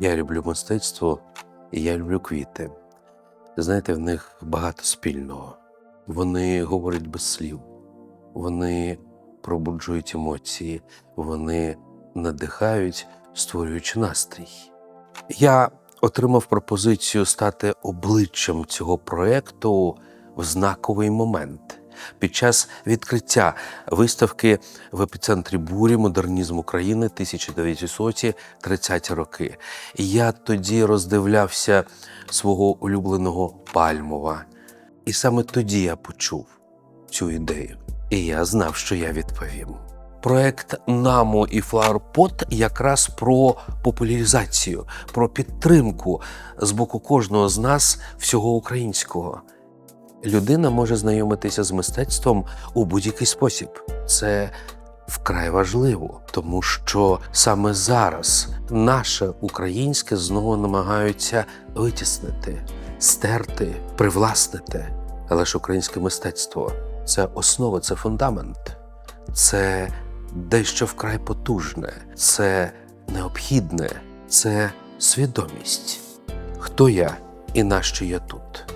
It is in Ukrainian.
Я люблю мистецтво і я люблю квіти. Знаєте, в них багато спільного. Вони говорять без слів, вони пробуджують емоції, вони надихають, створюючи настрій. Я отримав пропозицію стати обличчям цього проєкту в знаковий момент. Під час відкриття виставки в епіцентрі бурі модернізм України 1930 роки. І я тоді роздивлявся свого улюбленого Пальмова. І саме тоді я почув цю ідею. І я знав, що я відповім. Проект Намо і Флаурпот якраз про популяризацію, про підтримку з боку кожного з нас всього українського. Людина може знайомитися з мистецтвом у будь-який спосіб. Це вкрай важливо, тому що саме зараз наше українське знову намагаються витіснити, стерти, привласнити. Але ж українське мистецтво це основа, це фундамент, це дещо вкрай потужне, це необхідне, це свідомість. Хто я і нащо я тут?